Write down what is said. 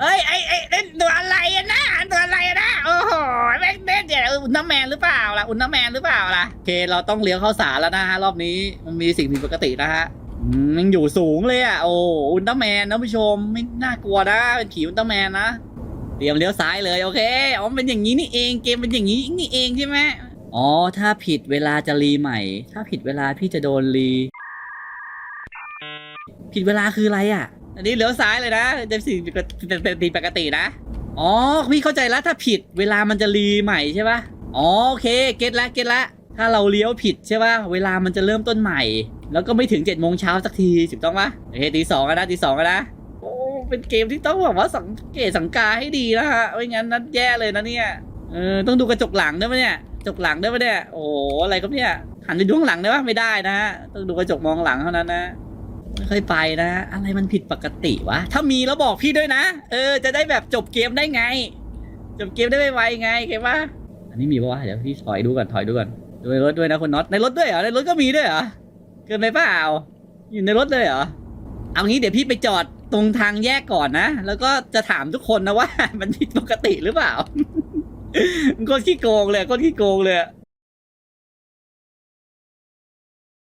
เอ้ยไอ้ไอ้เล่นตัวอะไรอะนะตัวอะไรอะนะโอ้โหแม่งเล่นเดี๋ยวอุลตร้าแมนหรือเปล่าล่ะอุลตร้าแมนหรือเปล่าล่ะโอเคเราต้องเลี้ยวเข้าสารแล้วนะฮะรอบนี้มันมีสิ่งผิดปกตินะฮะอืมมันอยู่สูงเลยอะโอ้อุลตร้าแมนนะผู้ชมไม่น่ากลัวนะเป็นขี่อุลตร้าแมนนะเตรียมเลี้ยวซ้ายเลยโอเคอ๋อมันเป็นอย่างนี้นี่เองเกมเป็นอย่างนี้นี่เองใช่ไหมอ๋อถ้าผิดเวลาจะรีใหม่ ถ้าผิดเวลาพี่จะโดนรี ผิดเวลาคืออะไรอะ อันนี้เลี้ยวซ้ายเลยนะจะสิ่งปกติเป็นปกตินะ อ๋อพี่เข้าใจแล้วถ้าผิดเวลามันจะรีใหม่ใช่ปะอ๋อโอเคเก็ตละเก็ตละถ้าเราเลี้ยวผิดใช่ปะเวลามันจะเริ่มต้นใหม่ แล้วก็ไม่ถึง7จ็ดโมงเช้าสักทีถูกต้องปะโอเคตีสองนะตีสองนะโอ้เป็นเกมที่ต้องแบบว่าสังเกตสังกาให้ดีนะฮะไม่งั้นนัดแย่เลยนะเนี่ยเออต้องดูกระจกหลังด้วยปะเนี่ยกระจกหลังด้วยปะเนี่ย โอ้โห อะไรครับเนี่ย หันไปดูข้างหลังได้ปะไม่ได้นะฮะต้องดูกระจกมองหลังเท่านั้นนะ ไม่ค่อยไปนะ อะไรมันผิดปกติวะ ถ้ามีแล้วบอกพี่ด้วยนะ เออ จะได้แบบจบเกมได้ไง จบเกมได้ไวๆไงเข้าปะอันนี้มีปะวะ เดี๋ยวพี่ถอยดูก่อน ถอยดูก่อนดูในรถด้วยนะคุณน็อต ในรถด้วยเหรอ ในรถก็มีด้วยเหรอ เกินไปเปล่า อยู่ในรถเลยเหรอ เอางี้เดี๋ยวพี่ไปจอดตรงทางแยกก่อนนะ แล้วก็จะถามทุกคนนะว่า มันผิดปกติหรือเปล่ามันขี้โกงเลยคตรขี้โกงเลย